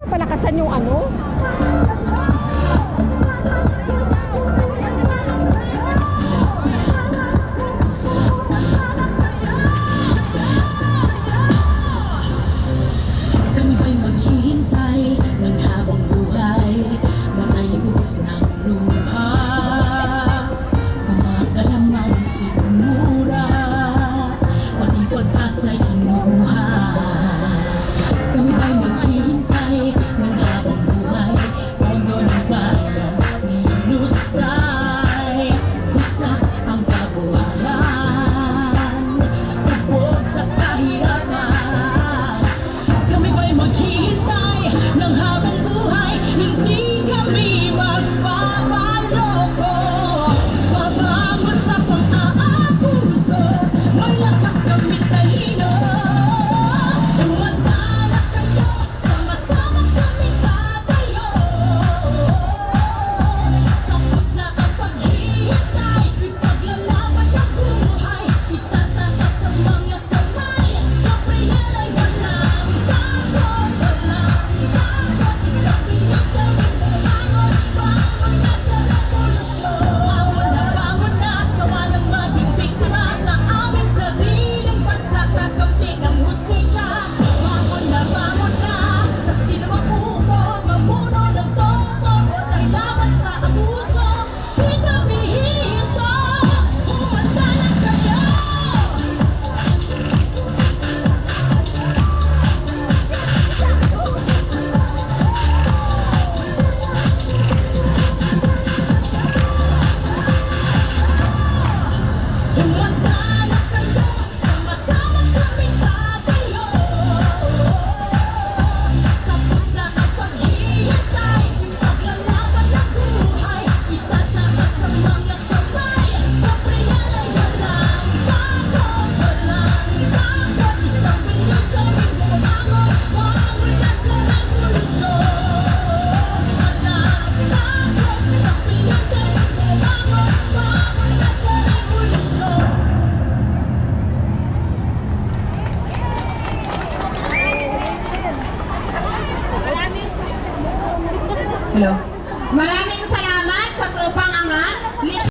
Palakasan yung ano? What the? Hello. Maraming salamat sa tropang angat.